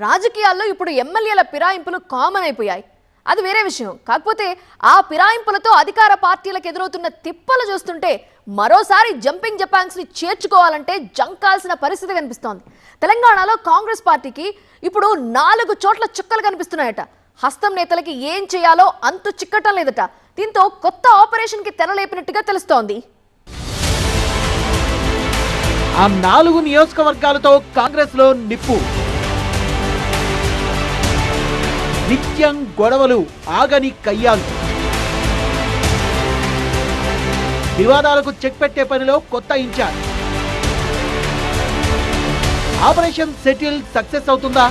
రాజకీయాల్లో ఇప్పుడు ఎమ్మెల్యేల పిరాయింపులు కామన్ అయిపోయాయి. అది వేరే విషయం. కాకపోతే ఆ పిరాయింపులతో అధికార పార్టీలకు ఎదురవుతున్న తిప్పలు చూస్తుంటే మరోసారి జంపింగ్ జపాంగ్స్ని చేర్చుకోవాలంటే జంకాల్సిన పరిస్థితి కనిపిస్తోంది. తెలంగాణలో కాంగ్రెస్ పార్టీకి ఇప్పుడు నాలుగు చోట్ల చుక్కలు కనిపిస్తున్నాయట. హస్తం నేతలకి ఏం చేయాలో అంతు చిక్కటం లేదట. దీంతో కొత్త ఆపరేషన్కి తెరలేపినట్టుగా తెలుస్తోంది. ఆ నాలుగు నియోజకవర్గాలతో కాంగ్రెస్లో నిప్పు. నిత్యం గొడవలు ఆగని కయ్యాలు వివాదాలకు చెక్ పెట్టే పనిలో కొత్త ఇన్ఛార్జ్. ఆపరేషన్ సెటిల్ సక్సెస్ అవుతుందా?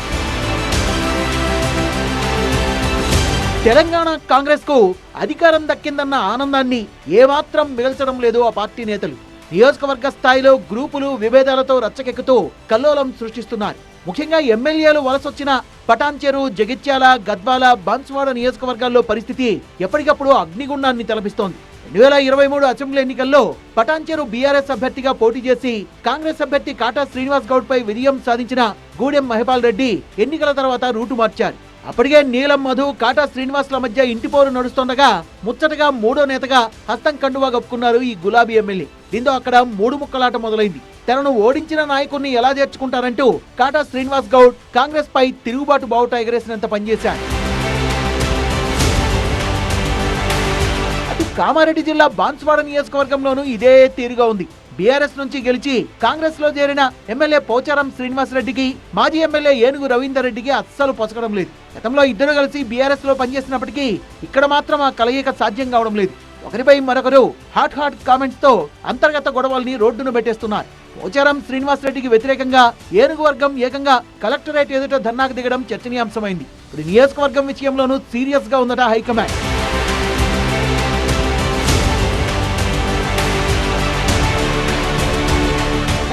తెలంగాణ కాంగ్రెస్కు అధికారం దక్కిందన్న ఆనందాన్ని ఏమాత్రం మిగల్చడం లేదు ఆ పార్టీ నేతలు. నియోజకవర్గ స్థాయిలో గ్రూపులు విభేదాలతో రచ్చకెక్కుతూ కల్లోలం సృష్టిస్తున్నారు ముఖ్యంగా ఎమ్మెల్యేలు వలసొచ్చిన పటాన్చెరు జగిత్యాల గద్వాల బన్స్వాడ నియోజకవర్గాల్లో పరిస్థితి ఎప్పటికప్పుడు అగ్నిగుండాన్ని తలపిస్తోంది. రెండు వేల ఇరవై మూడు అసెంబ్లీ ఎన్నికల్లో పటాన్చెరు బీఆర్ఎస్ అభ్యర్థిగా పోటీ చేసి కాంగ్రెస్ అభ్యర్థి కాటా శ్రీనివాస్ గౌడ్ పై విజయం సాధించిన గూడెం మహిపాల్ రెడ్డి ఎన్నికల తర్వాత రూటు మార్చారు. అప్పటికే నీలం మధు కాటా శ్రీనివాస్ల మధ్య ఇంటిపోరు నడుస్తుండగా ముచ్చటగా మూడో నేతగా హస్తం కండువా కప్పుకున్నారు ఈ గులాబీ ఎమ్మెల్యే. దీంతో అక్కడ మూడు ముక్కలాట మొదలైంది. తనను ఓడించిన నాయకుడిని ఎలా చేర్చుకుంటారంటూ కాటా శ్రీనివాస్ గౌడ్ కాంగ్రెస్ పై తిరుగుబాటు బావుట ఎగరేసినంత పనిచేశారు అటు కామారెడ్డి జిల్లా బాన్స్వాడ నియోజకవర్గంలోనూ ఇదే తీరుగా ఉంది. బీఆర్ఎస్ నుంచి గెలిచి కాంగ్రెస్లో చేరిన ఎమ్మెల్యే పోచారం శ్రీనివాస్ రెడ్డికి మాజీ ఎమ్మెల్యే ఏనుగు రవీందర్ రెడ్డికి అస్సలు పొసగడం లేదు. గతంలో ఇద్దరు కలిసి బీఆర్ఎస్లో పనిచేసినప్పటికీ ఇక్కడ మాత్రం ఆ కలయిక సాధ్యం కావడం లేదు. ఒకరిపై మరొకరు హాట్ హాట్ కామెంట్స్తో అంతర్గత గొడవల్ని రోడ్డును పెట్టేస్తున్నారు. పోచారం శ్రీనివాస్ రెడ్డికి వ్యతిరేకంగా ఏనుగు వర్గం ఏకంగా కలెక్టరేట్ ఎదుట ధర్నాకు దిగడం చర్చనీయాంశమైంది. ఇప్పుడు నియోజకవర్గం విషయంలోనూ సీరియస్గా ఉందట హైకమాండ్.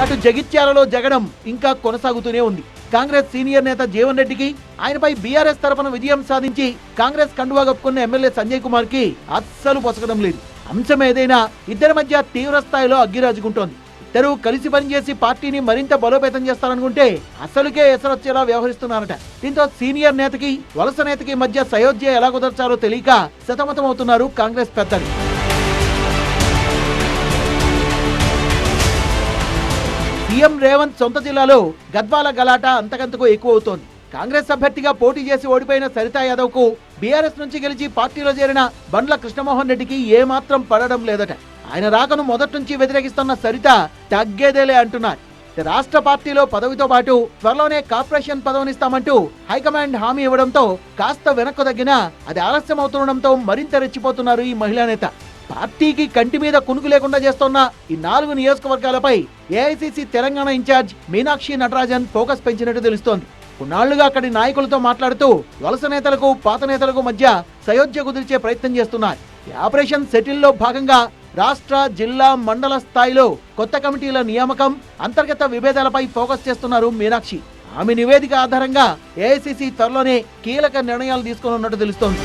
అటు జగిత్యాలలో జగడం ఇంకా కొనసాగుతూనే ఉంది. కాంగ్రెస్ సీనియర్ నేత జీవన్ రెడ్డికి ఆయనపై బీఆర్ఎస్ తరఫున విజయం సాధించి కాంగ్రెస్ కండువా కప్పుకున్న ఎమ్మెల్యే సంజయ్ కుమార్కి అస్సలు పొసగడం లేదు. అంశం ఏదైనా ఇద్దరి మధ్య తీవ్ర స్థాయిలో అగ్గిరాజుకుంటోంది. ఇద్దరు కలిసి పనిచేసి పార్టీని మరింత బలోపేతం చేస్తారనుకుంటే అసలుకే ఎసరొచ్చేలా వ్యవహరిస్తున్నారట. దీంతో సీనియర్ నేతకి వలస నేతకి మధ్య సయోధ్య ఎలా కుదర్చాలో తెలియక సతమతమవుతున్నారు కాంగ్రెస్ పెద్దలు. సీఎం రేవంత్ సొంత జిల్లాలో గద్వాల గలాట అంతకంతకు ఎక్కువ అవుతోంది కాంగ్రెస్ అభ్యర్థిగా పోటీ చేసి ఓడిపోయిన సరితా యాదవ్కు బీఆర్ఎస్ నుంచి గెలిచి పార్టీలో చేరిన బండ్ల కృష్ణమోహన్ రెడ్డికి ఏమాత్రం పడడం లేదట. ఆయన రాకను మొదటి నుంచి వ్యతిరేకిస్తున్న సరిత తగ్గేదేలే అంటున్నారు. రాష్ట్ర పార్టీలో పదవితో పాటు త్వరలోనే కార్పొరేషన్ పదవినిస్తామంటూ హైకమాండ్ హామీ ఇవ్వడంతో కాస్త వెనక్కు తగ్గినా అది ఆలస్యం అవుతుండడంతో మరింత రెచ్చిపోతున్నారు ఈ మహిళా నేత. పార్టీకి కంటి మీద కునుకు లేకుండా చేస్తున్న ఈ నాలుగు నియోజకవర్గాలపై AICC Telangana incharge Meenakshi Natarajan focus పెంచినట్టు తెలుస్తోంది. కొన్నాళ్ళుగా అక్కడి నాయకులతో మాట్లాడుతూ వలస నేతలకు పాత నేతలకు మధ్య సయోధ్య కుదిర్చే ప్రయత్నం చేస్తున్నారు. ఈ ఆపరేషన్ సెటిల్లో భాగంగా రాష్ట్ర జిల్లా మండల స్థాయిలో కొత్త కమిటీల నియామకం అంతర్గత విభేదాలపై ఫోకస్ చేస్తున్నారు మీనాక్షి. ఆమె నివేదిక ఆధారంగా ఏఐసిసి త్వరలోనే కీలక నిర్ణయాలు తీసుకోనున్నట్టు తెలుస్తోంది.